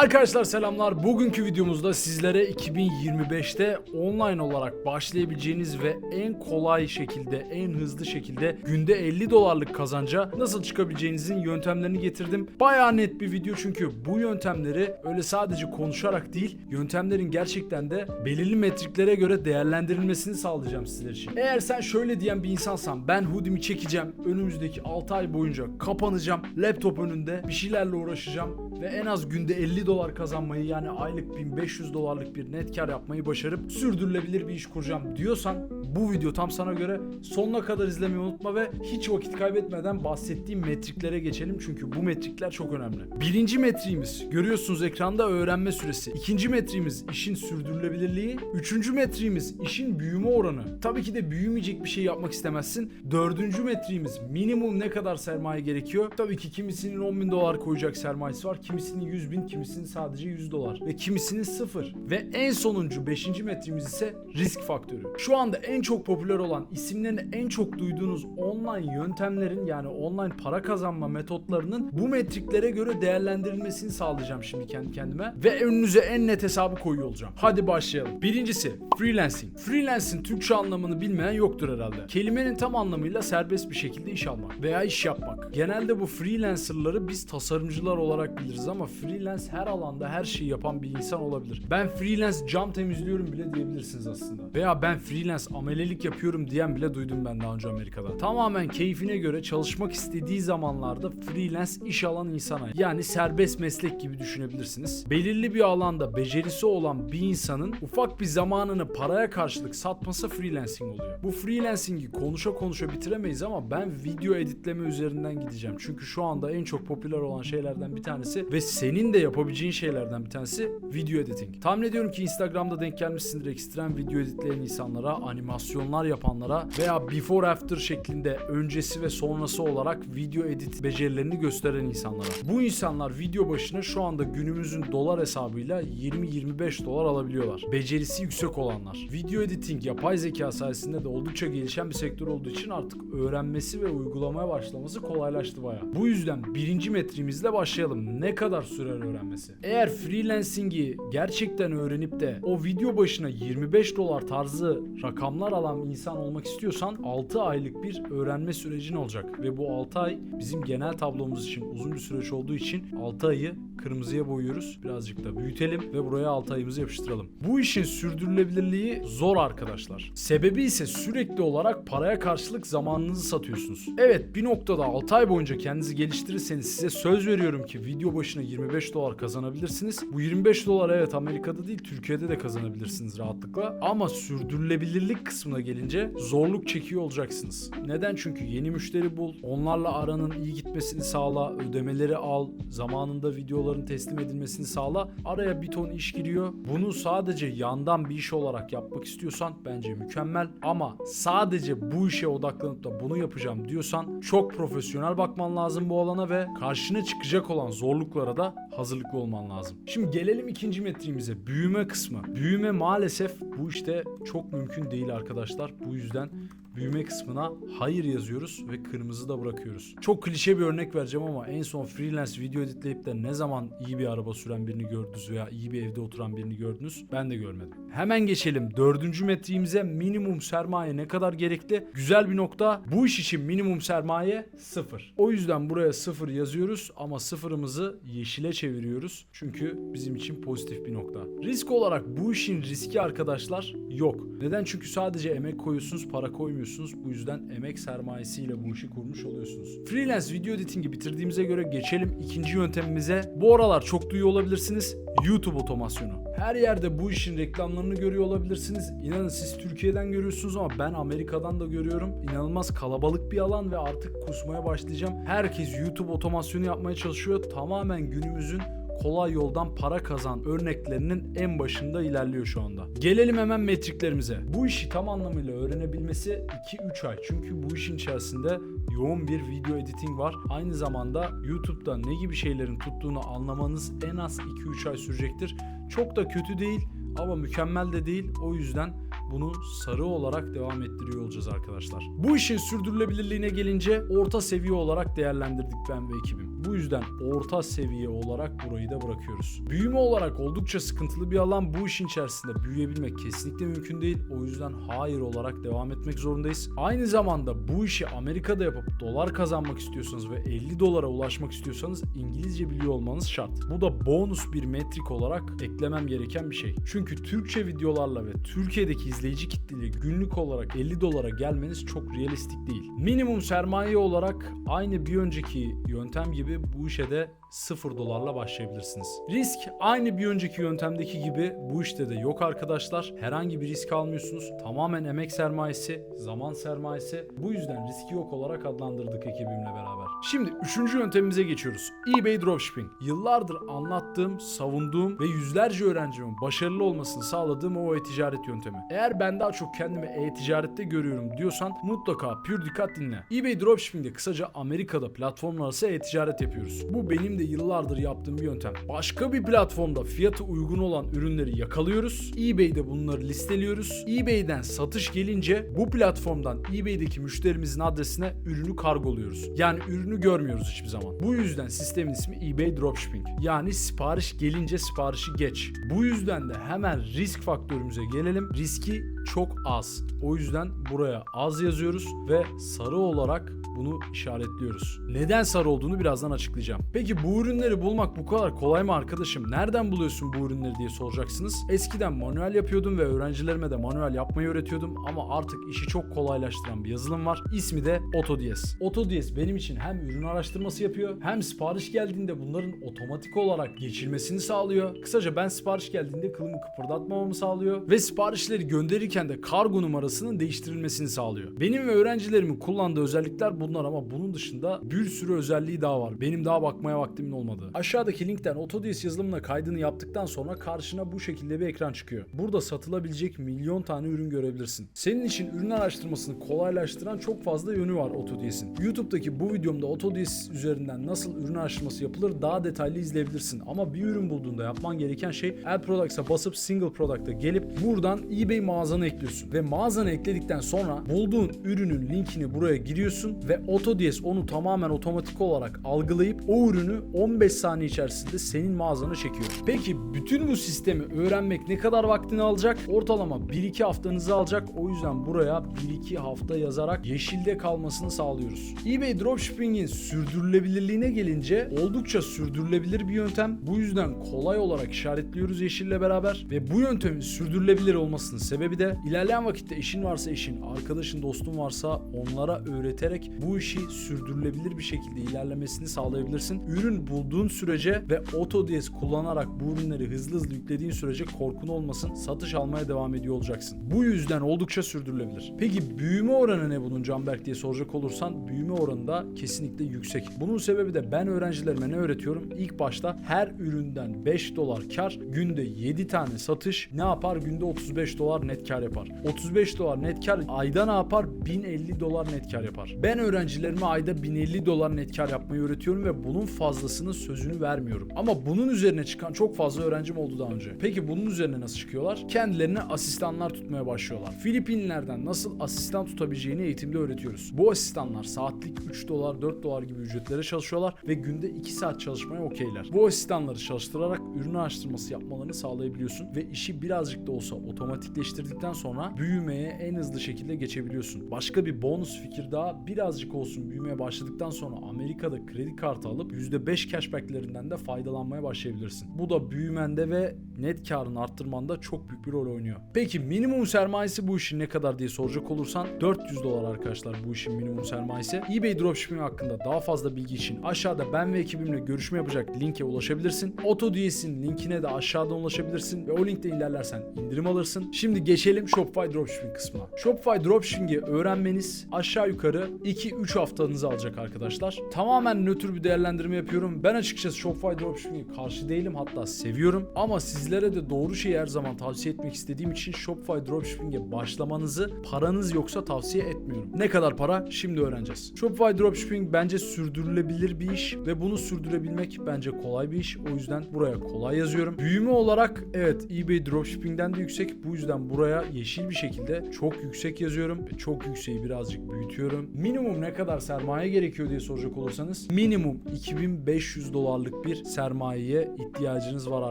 Arkadaşlar selamlar. Bugünkü videomuzda sizlere 2025'te online olarak başlayabileceğiniz ve en kolay şekilde, en hızlı şekilde günde 50 dolarlık kazanca nasıl çıkabileceğinizin yöntemlerini getirdim. Bayağı net bir video çünkü bu yöntemleri öyle sadece konuşarak değil, yöntemlerin gerçekten de belirli metriklere göre değerlendirilmesini sağlayacağım sizler için. Eğer sen şöyle diyen bir insansan ben hoodie'mi çekeceğim, önümüzdeki 6 ay boyunca kapanacağım, laptop önünde bir şeylerle uğraşacağım ve en az günde 50 dolar kazanmayı yani aylık 1500 dolarlık bir net kar yapmayı başarıp sürdürülebilir bir iş kuracağım diyorsan bu video tam sana göre sonuna kadar izlemeyi unutma ve hiç vakit kaybetmeden bahsettiğim metriklere geçelim çünkü bu metrikler çok önemli. Birinci metriğimiz görüyorsunuz ekranda öğrenme süresi. İkinci metriğimiz işin sürdürülebilirliği. Üçüncü metriğimiz işin büyüme oranı. Tabii ki de büyümeyecek bir şey yapmak istemezsin. Dördüncü metriğimiz minimum ne kadar sermaye gerekiyor? Tabii ki kimisinin 10 bin dolar koyacak sermayesi var. Kimisinin 100 bin, kimisinin sadece 100 dolar. Ve kimisinin sıfır. Ve en sonuncu beşinci metrimiz ise risk faktörü. Şu anda en çok popüler olan isimlerini en çok duyduğunuz online yöntemlerin yani online para kazanma metotlarının bu metriklere göre değerlendirilmesini sağlayacağım şimdi kendi kendime. Ve önünüze en net hesabı koyuyor olacağım. Hadi başlayalım. Birincisi freelancing. Freelancing Türkçe anlamını bilmeyen yoktur herhalde. Kelimenin tam anlamıyla serbest bir şekilde iş almak veya iş yapmak. Genelde bu freelancerları biz tasarımcılar olarak biliriz ama freelance her alanda her şeyi yapan bir insan olabilir. Ben freelance cam temizliyorum bile diyebilirsiniz aslında. Veya ben freelance amelelik yapıyorum diyen bile duydum ben daha önce Amerika'da. Tamamen keyfine göre çalışmak istediği zamanlarda freelance iş alan insana yani serbest meslek gibi düşünebilirsiniz. Belirli bir alanda becerisi olan bir insanın ufak bir zamanını paraya karşılık satması freelancing oluyor. Bu freelancing'i konuşa konuşa bitiremeyiz ama ben video editleme üzerinden gideceğim. Çünkü şu anda en çok popüler olan şeylerden bir tanesi ve senin de yapabileceğin şeylerden bir tanesi video editing. Tahmin ediyorum ki Instagram'da denk gelmişsindir ekstrem video editleyen insanlara, animasyonlar yapanlara veya before after şeklinde öncesi ve sonrası olarak video edit becerilerini gösteren insanlara. Bu insanlar video başına şu anda günümüzün dolar hesabıyla 20-25 dolar alabiliyorlar. Becerisi yüksek olanlar. Video editing yapay zeka sayesinde de oldukça gelişen bir sektör olduğu için artık öğrenmesi ve uygulamaya başlaması kolaylaştı bayağı. Bu yüzden birinci metrimizle başlayalım. Ne kadar sürer öğrenmesi? Eğer freelancing'i gerçekten öğrenip de o video başına 25 dolar tarzı rakamlar alan insan olmak istiyorsan 6 aylık bir öğrenme sürecin olacak. Ve bu 6 ay bizim genel tablomuz için uzun bir süreç olduğu için 6 ayı kırmızıya boyuyoruz. Birazcık da büyütelim ve buraya 6 ayımızı yapıştıralım. Bu işin sürdürülebilirliği zor arkadaşlar. Sebebi ise sürekli olarak paraya karşılık zamanınızı satıyorsunuz. Evet bir noktada 6 ay boyunca kendinizi geliştirirseniz size söz veriyorum ki video başına 25 dolar kazanabilirsiniz. Bu 25 dolar evet Amerika'da değil Türkiye'de de kazanabilirsiniz rahatlıkla. Ama sürdürülebilirlik kısmına gelince zorluk çekiyor olacaksınız. Neden? Çünkü yeni müşteri bul, onlarla aranın iyi gitmesini sağla, ödemeleri al, zamanında videoların teslim edilmesini sağla. Araya bir ton iş giriyor. Bunu sadece yandan bir iş olarak yapmak istiyorsan bence mükemmel. Ama sadece bu işe odaklanıp da bunu yapacağım diyorsan çok profesyonel bakman lazım bu alana ve karşına çıkacak olan zorluklara da hazırlıklı olman lazım. Şimdi gelelim ikinci metriğimize. Büyüme kısmı. Büyüme maalesef bu işte çok mümkün değil arkadaşlar. Bu yüzden büyüme kısmına hayır yazıyoruz ve kırmızı da bırakıyoruz. Çok klişe bir örnek vereceğim ama en son freelance video editleyip de ne zaman iyi bir araba süren birini gördünüz veya iyi bir evde oturan birini gördünüz ben de görmedim. Hemen geçelim dördüncü metriğimize minimum sermaye ne kadar gerekli? Güzel bir nokta bu iş için minimum sermaye sıfır. O yüzden buraya sıfır yazıyoruz ama sıfırımızı yeşile çeviriyoruz. Çünkü bizim için pozitif bir nokta. Risk olarak bu işin riski arkadaşlar yok. Neden? Çünkü sadece emek koyuyorsunuz, para koymuyorsunuz. Bu yüzden emek sermayesiyle bu işi kurmuş oluyorsunuz. Freelance video editing'i bitirdiğimize göre geçelim ikinci yöntemimize. Bu aralar çok duyuyor olabilirsiniz. YouTube otomasyonu. Her yerde bu işin reklamlarını görüyor olabilirsiniz. İnanın siz Türkiye'den görüyorsunuz ama ben Amerika'dan da görüyorum. İnanılmaz kalabalık bir alan ve artık kusmaya başlayacağım. Herkes YouTube otomasyonu yapmaya çalışıyor. Tamamen günümüzün kolay yoldan para kazan örneklerinin en başında ilerliyor şu anda. Gelelim hemen metriklerimize. Bu işi tam anlamıyla öğrenebilmesi 2-3 ay. Çünkü bu işin içerisinde yoğun bir video editing var. Aynı zamanda YouTube'da ne gibi şeylerin tuttuğunu anlamanız en az 2-3 ay sürecektir. Çok da kötü değil ama mükemmel de değil. O yüzden bunu sarı olarak devam ettiriyor olacağız arkadaşlar. Bu işin sürdürülebilirliğine gelince orta seviye olarak değerlendirdik ben ve ekibim. Bu yüzden orta seviye olarak burayı da bırakıyoruz. Büyüme olarak oldukça sıkıntılı bir alan. Bu işin içerisinde büyüyebilmek kesinlikle mümkün değil. O yüzden hayır olarak devam etmek zorundayız. Aynı zamanda bu işi Amerika'da yapıp dolar kazanmak istiyorsanız ve 50 dolara ulaşmak istiyorsanız İngilizce biliyor olmanız şart. Bu da bonus bir metrik olarak eklemem gereken bir şey. Çünkü Türkçe videolarla ve Türkiye'deki izleyici kitleyle günlük olarak 50 dolara gelmeniz çok realistik değil. Minimum sermaye olarak aynı bir önceki yöntem gibi bu işe de 0 dolarla başlayabilirsiniz. Risk aynı bir önceki yöntemdeki gibi bu işte de yok arkadaşlar. Herhangi bir risk almıyorsunuz. Tamamen emek sermayesi, zaman sermayesi. Bu yüzden riski yok olarak adlandırdık ekibimle beraber. Şimdi üçüncü yöntemimize geçiyoruz. eBay Dropshipping. Yıllardır anlattığım, savunduğum ve yüzlerce öğrencimin başarılı olmasını sağladığım o e-ticaret yöntemi. Eğer ben daha çok kendimi e-ticarette görüyorum diyorsan mutlaka pür dikkat dinle. eBay Dropshipping'de kısaca Amerika'da platformlar arası e-ticaret yapıyoruz. Bu benim de yıllardır yaptığım bir yöntem. Başka bir platformda fiyatı uygun olan ürünleri yakalıyoruz. eBay'de bunları listeliyoruz. eBay'den satış gelince bu platformdan eBay'deki müşterimizin adresine ürünü kargoluyoruz. Yani ürünü görmüyoruz hiçbir zaman. Bu yüzden sistemin ismi eBay Dropshipping. Yani sipariş gelince siparişi geç. Bu yüzden de hemen risk faktörümüze gelelim. Riski çok az. O yüzden buraya az yazıyoruz ve sarı olarak bunu işaretliyoruz. Neden sarı olduğunu birazdan açıklayacağım. Peki bu ürünleri bulmak bu kadar kolay mı arkadaşım? Nereden buluyorsun bu ürünleri diye soracaksınız. Eskiden manuel yapıyordum ve öğrencilerime de manuel yapmayı öğretiyordum ama artık işi çok kolaylaştıran bir yazılım var. İsmi de AutoDS. AutoDS benim için hem ürün araştırması yapıyor hem sipariş geldiğinde bunların otomatik olarak geçilmesini sağlıyor. Kısaca ben sipariş geldiğinde kılımı kıpırdatmamamı sağlıyor ve siparişleri gönderirken de kargo numarasının değiştirilmesini sağlıyor. Benim ve öğrencilerimin kullandığı özellikler bunlar ama bunun dışında bir sürü özelliği daha var. Benim daha bakmaya vaktimin olmadığı. Aşağıdaki linkten AutoDS yazılımına kaydını yaptıktan sonra karşına bu şekilde bir ekran çıkıyor. Burada satılabilecek milyon tane ürün görebilirsin. Senin için ürün araştırmasını kolaylaştıran çok fazla yönü var AutoDS'in. YouTube'daki bu videomda AutoDS üzerinden nasıl ürün araştırması yapılır daha detaylı izleyebilirsin. Ama bir ürün bulduğunda yapman gereken şey Add Products'a basıp Single Product'a gelip buradan eBay mağazanı ekliyorsun. Ve mağazanı ekledikten sonra bulduğun ürünün linkini buraya giriyorsun ve AutoDS onu tamamen otomatik olarak algılayıp o ürünü 15 saniye içerisinde senin mağazana çekiyor. Peki bütün bu sistemi öğrenmek ne kadar vaktini alacak? Ortalama 1-2 haftanızı alacak. O yüzden buraya 1-2 hafta yazarak yeşilde kalmasını sağlıyoruz. eBay Dropshipping'in sürdürülebilirliğine gelince oldukça sürdürülebilir bir yöntem. Bu yüzden kolay olarak işaretliyoruz yeşille beraber ve bu yöntemin sürdürülebilir olmasının sebebi de ilerleyen vakitte eşin varsa eşin, arkadaşın, dostun varsa onlara öğreterek bu işi sürdürülebilir bir şekilde ilerlemesini sağlayabilirsin. Ürün bulduğun sürece ve AutoDS kullanarak bu ürünleri hızlı hızlı yüklediğin sürece korkun olmasın. Satış almaya devam ediyor olacaksın. Bu yüzden oldukça sürdürülebilir. Peki büyüme oranı ne bunun Canberk diye soracak olursan büyüme oranı da kesinlikle yüksek. Bunun sebebi de ben öğrencilerime ne öğretiyorum? İlk başta her üründen 5 dolar kar, günde 7 tane satış ne yapar? Günde 35 dolar net kar yapar. 35 dolar net kar ayda ne yapar? 1050 dolar net kar yapar. Ben öğrencilerime ayda 1050 dolar net kar yapmayı öğretiyorum ve bunun fazlasının sözünü vermiyorum. Ama bunun üzerine çıkan çok fazla öğrencim oldu daha önce. Peki bunun üzerine nasıl çıkıyorlar? Kendilerine asistanlar tutmaya başlıyorlar. Filipinlerden nasıl asistan tutabileceğini eğitimde öğretiyoruz. Bu asistanlar saatlik 3 dolar 4 dolar gibi ücretlere çalışıyorlar ve günde 2 saat çalışmaya okeyler. Bu asistanları çalıştırarak ürün araştırması yapmalarını sağlayabiliyorsun ve işi birazcık da olsa otomatikleştirdikten sonra büyümeye en hızlı şekilde geçebiliyorsun. Başka bir bonus fikir daha birazcık olsun büyümeye başladıktan sonra Amerika'da kredi kartı alıp %5 cashbacklerinden de faydalanmaya başlayabilirsin. Bu da büyümende ve net karını arttırmanda çok büyük bir rol oynuyor. Peki minimum sermayesi bu işin ne kadar diye soracak olursan 400 dolar arkadaşlar bu işin minimum sermayesi. eBay Dropshipping hakkında daha fazla bilgi için aşağıda ben ve ekibimle görüşme yapacak linke ulaşabilirsin. AutoDS'in linkine de aşağıdan ulaşabilirsin ve o linkte ilerlersen indirim alırsın. Şimdi geçelim Shopify Dropshipping kısmına. Shopify Dropshipping'i öğrenmeniz aşağı yukarı 2-3 haftanızı alacak arkadaşlar. Tamamen nötr bir değerlendirme yapıyorum. Ben açıkçası Shopify Dropshipping'e karşı değilim hatta seviyorum. Ama sizlere de doğru şeyi her zaman tavsiye etmek istediğim için Shopify Dropshipping'e başlamanızı paranız yoksa tavsiye etmiyorum. Ne kadar para? Şimdi öğreneceğiz. Shopify Dropshipping bence sürdürülebilir bir iş ve bunu sürdürebilmek bence kolay bir iş. O yüzden buraya kolay yazıyorum. Büyüme olarak evet eBay Dropshipping'den de yüksek. Bu yüzden buraya yeşil bir şekilde çok yüksek yazıyorum. Çok yükseği birazcık büyütüyorum. Minimum ne kadar sermaye gerekiyor diye soracak olursanız minimum 2500 dolarlık bir sermayeye ihtiyacınız var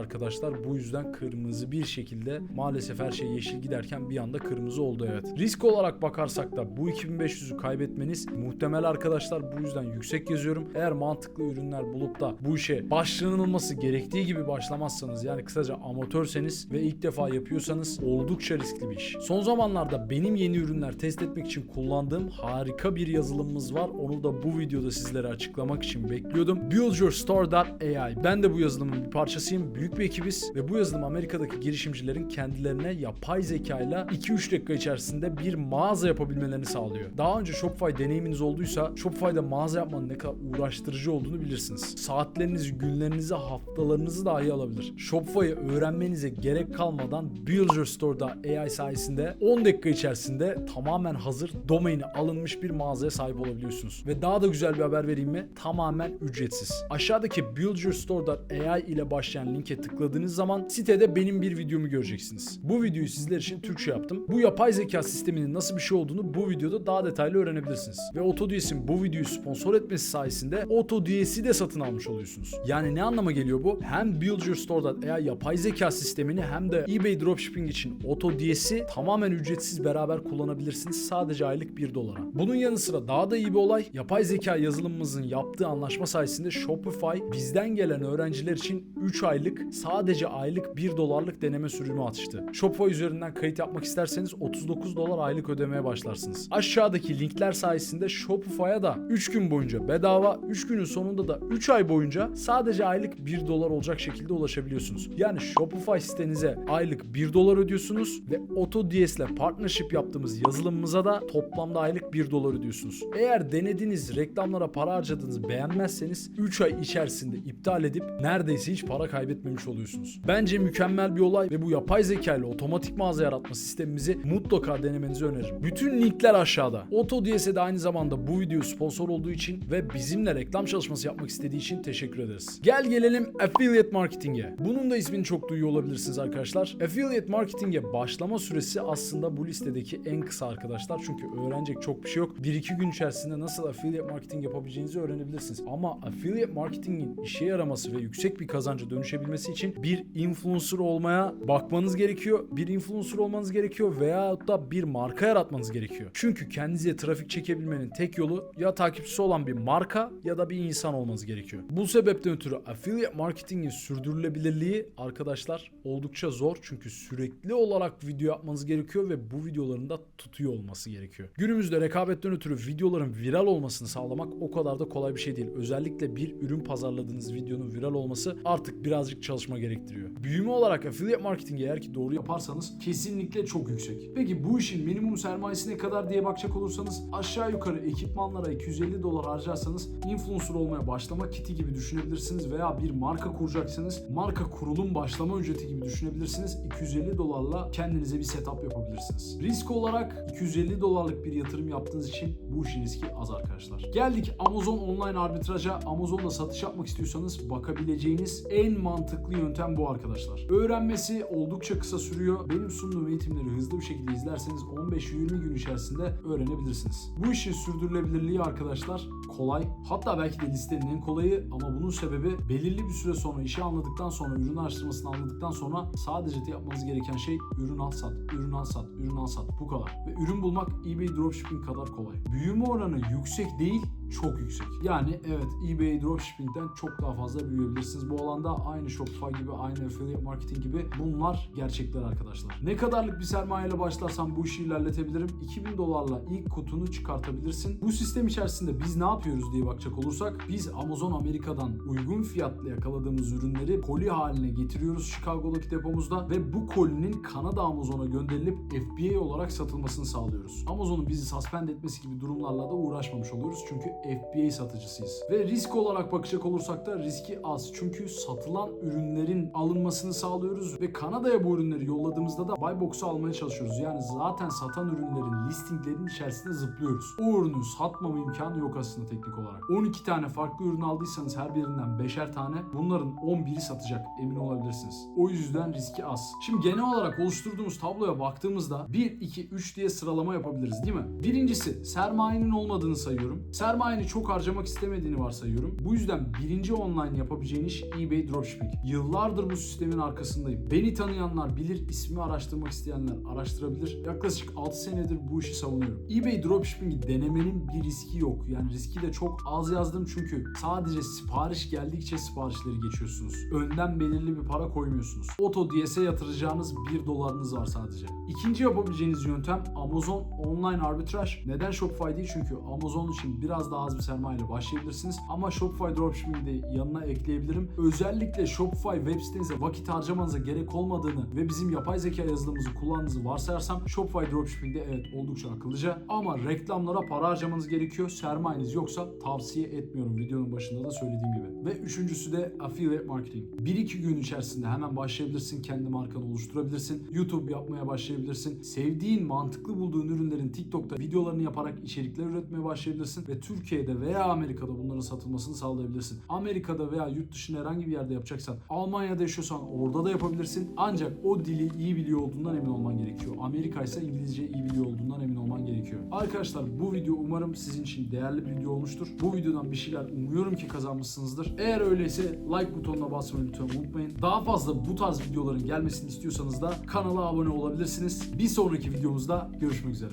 arkadaşlar. Bu yüzden kırmızı bir şekilde maalesef her şey yeşil giderken bir anda kırmızı oldu evet. Risk olarak bakarsak da bu 2500'ü kaybetmeniz muhtemel arkadaşlar. Bu yüzden yüksek yazıyorum. Eğer mantıklı ürünler bulup da bu işe başlanılması gerektiği gibi başlamazsanız yani kısaca amatörseniz ve ilk defa yapıyorsanız oldukça riskli bir iş. Son zamanlarda benim yeni ürünler test etmek için kullandığım harika bir yazılımımız var. Onu da bu videoda sizlere açıklamak için bekliyordum. BuildYourStore.ai Ben de bu yazılımın bir parçasıyım. Büyük bir ekibiz ve bu yazılım Amerika'daki girişimcilerin kendilerine yapay zekayla 2-3 dakika içerisinde bir mağaza yapabilmelerini sağlıyor. Daha önce Shopify deneyiminiz olduysa Shopify'da mağaza yapmanın ne kadar uğraştırıcı olduğunu bilirsiniz. Saatlerinizi, günlerinizi, haftalarınızı dahi alabilir. Shopify'ı öğrenmenize gerek kalmadan BuildYourStore.ai sayesinde 10 dakika içerisinde tamamen hazır domaini alınmış bir mağazaya sahip olabiliyorsunuz. Ve daha da güzel bir haber vereyim mi? Tamamen ücretsiz. Aşağıdaki BuildYourStore.ai ile başlayan linke tıkladığınız zaman sitede benim bir videomu göreceksiniz. Bu videoyu sizler için Türkçe yaptım. Bu yapay zeka sisteminin nasıl bir şey olduğunu bu videoda daha detaylı öğrenebilirsiniz. Ve AutoDS'in bu videoyu sponsor etmesi sayesinde AutoDS'i de satın almış oluyorsunuz. Yani ne anlama geliyor bu? Hem BuildYourStore.ai yapay zeka sistemini hem de eBay Dropshipping için AutoDS'i tamamen ücretsiz beraber kullanabilirsiniz. Sadece aylık 1 dolara. Bunun yanı sıra daha da iyi bir olay yapay zeka yazılımımızın yaptığı anlaşma sayesinde Shopify bizden gelen öğrenciler için 3 aylık sadece aylık 1 dolarlık deneme sürümü açtı. Shopify üzerinden kayıt yapmak isterseniz 39 dolar aylık ödemeye başlarsınız. Aşağıdaki linkler sayesinde Shopify'a da 3 gün boyunca bedava, 3 günün sonunda da 3 ay boyunca sadece aylık 1 dolar olacak şekilde ulaşabiliyorsunuz. Yani Shopify sitenize aylık 1 dolar ödüyorsunuz ve AutoDS ile partnership yaptığımız yazılımımıza da toplamda aylık 1 dolar ödüyorsunuz. Eğer denediğiniz reklamlara para harcadığınızı beğenmezseniz 3 ay içerisinde iptal edip neredeyse hiç para kaybetmemiş oluyorsunuz. Bence mükemmel bir olay ve bu yapay zeka ile otomatik mağaza yaratma sistemimizi mutlaka denemenizi öneririm. Bütün linkler aşağıda. AutoDS'e de aynı zamanda bu video sponsor olduğu için ve bizimle reklam çalışması yapmak istediği için teşekkür ederiz. Gel gelelim affiliate marketing'e. Bunun da ismini çok duyuyor olabilirsiniz arkadaşlar. Affiliate marketing'e başlama süresi aslında bu listedeki en kısa arkadaşlar. Çünkü öğrenecek çok bir şey yok. 1-2 gün içerisinde nasıl affiliate marketing yapabileceğinizi öğrenebilirsiniz. Ama affiliate marketingin işe yaraması ve yüksek bir kazanca dönüşebilmesi için bir influencer olmaya bakmanız gerekiyor. Bir influencer olmanız gerekiyor veya da bir marka yaratmanız gerekiyor. Çünkü kendinize trafik çekebilmenin tek yolu ya takipçisi olan bir marka ya da bir insan olmanız gerekiyor. Bu sebepten ötürü affiliate marketingin sürdürülebilirliği arkadaşlar oldukça zor. Çünkü sürekli olarak video yapmanız gerekiyor ve bu videoların da tutuyor olması gerekiyor. Günümüzde rekabetten ötürü videoların viral olmasını sağlamak o kadar da kolay bir şey değil. Özellikle bir ürün pazarladığınız videonun viral olması artık birazcık çalışma gerektiriyor. Büyüme olarak affiliate marketing eğer ki doğru yaparsanız kesinlikle çok yüksek. Peki bu işin minimum sermayesi ne kadar diye bakacak olursanız aşağı yukarı ekipmanlara 250 dolar harcarsanız influencer olmaya başlama kiti gibi düşünebilirsiniz veya bir marka kuracaksanız marka kurulum başlama ücreti gibi düşünebilirsiniz. 250 dolarla kendinize bir setup yapabilirsiniz. Risk olarak 250 dolarlık bir yatırım yaptığınız için bu işin riski az arkadaşlar. Geldik Amazon online arbitraja. Amazon'da satış yapmak istiyorsanız bakabileceğiniz en mantıklı yöntem bu arkadaşlar. Öğrenmesi oldukça kısa sürüyor. Benim sunduğum eğitimleri hızlı bir şekilde izlerseniz 15-20 gün içerisinde öğrenebilirsiniz. Bu işin sürdürülebilirliği arkadaşlar kolay. Hatta belki de listenin en kolayı ama bunun sebebi belirli bir süre sonra işi anladıktan sonra ürün araştırmasını anladıktan sonra sadece de yapmanız gereken şey ürün al sat, ürün al sat, ürün al sat bu kadar. Ve ürün bulmak eBay Dropshipping kadar kolay. Büyüme oranı yüksek değil çok yüksek. Yani evet eBay Dropshipping'den çok daha fazla büyüyebilirsiniz. Bu alanda aynı Shopify gibi, aynı affiliate marketing gibi bunlar gerçekler arkadaşlar. Ne kadarlık bir sermayeyle başlarsan bu işi ilerletebilirim. 2000 dolarla ilk kutunu çıkartabilirsin. Bu sistem içerisinde biz ne yapıyoruz diye bakacak olursak biz Amazon Amerika'dan uygun fiyatla yakaladığımız ürünleri koli haline getiriyoruz Chicago'daki depomuzda ve bu kolinin Kanada Amazon'a gönderilip FBA olarak satılmasını sağlıyoruz. Amazon'un bizi suspend etmesi gibi durumlarla da uğraşmamış oluyoruz. Çünkü FBA satıcısıyız. Ve risk olarak bakacak olursak da riski az. Çünkü satılan ürünlerin alınmasını sağlıyoruz ve Kanada'ya bu ürünleri yolladığımızda da buy box'u almaya çalışıyoruz. Yani zaten satan ürünlerin listinglerinin içerisinde zıplıyoruz. O ürünü satmama imkanı yok aslında teknik olarak. 12 tane farklı ürün aldıysanız her birinden 5'er tane bunların 11'i satacak emin olabilirsiniz. O yüzden riski az. Şimdi genel olarak oluşturduğumuz tabloya baktığımızda 1, 2, 3 diye sıralama yapabiliriz değil mi? Birincisi sermayenin olmadığını sayıyorum. Sermayeni çok harcamak istemediğini varsayıyorum. Bu yüzden birinci online yapabileceğin iş eBay Dropshipping. Yıllardır bu sistemin arkasındayım. Beni tanıyanlar bilir, ismi araştırmak isteyenler araştırabilir. Yaklaşık 6 senedir bu işi savunuyorum. eBay Dropshipping'i denemenin bir riski yok. Yani riski de çok az yazdım çünkü sadece sipariş geldikçe siparişleri geçiyorsunuz. Önden belirli bir para koymuyorsunuz. Auto DS'e yatıracağınız 1 dolarınız var sadece. İkinci yapabileceğiniz yöntem Amazon Online Arbitrage. Neden Shopify değil? Çünkü Amazon için biraz daha az bir sermaye ile başlayabilirsiniz. Ama Shopify Dropshipping'i de yanına ekleyebilirim. Özellikle Shopify web sitenize vakit harcamanıza gerek olmadığını ve bizim yapay zeka yazılımımızı kullandığınızı varsayarsam Shopify Dropshipping'de evet oldukça akıllıca. Ama reklamlara para harcamanız gerekiyor. Sermayeniz yoksa tavsiye etmiyorum videonun başında da söylediğim gibi. Ve üçüncüsü de affiliate marketing. 1-2 gün içerisinde hemen başlayabilirsin. Kendi markanı oluşturabilirsin. YouTube yapmaya başlayabilirsin. Sevdiğin, mantıklı bulduğun ürünlerin TikTok'ta videolarını yaparak içerikler üretmeye başlayabilirsin. Ve Türkiye'de veya Amerika'da bunların satılmasını sağlayabilirsin. Amerika'da veya yurt dışında herhangi bir yerde yapacaksan, Almanya'da yaşıyorsan orada da yapabilirsin. Ancak o dili iyi biliyor olduğundan emin olman gerekiyor. Amerika ise İngilizce iyi biliyor olduğundan emin olman gerekiyor. Arkadaşlar bu video umarım sizin için değerli bir video olmuştur. Bu videodan bir şeyler umuyorum ki kazanmışsınızdır. Eğer öyleyse like butonuna basmayı lütfen unutmayın. Daha fazla bu tarz videoların gelmesini istiyorsanız da kanala abone olabilirsiniz. Bir sonraki videomuzda görüşmek üzere.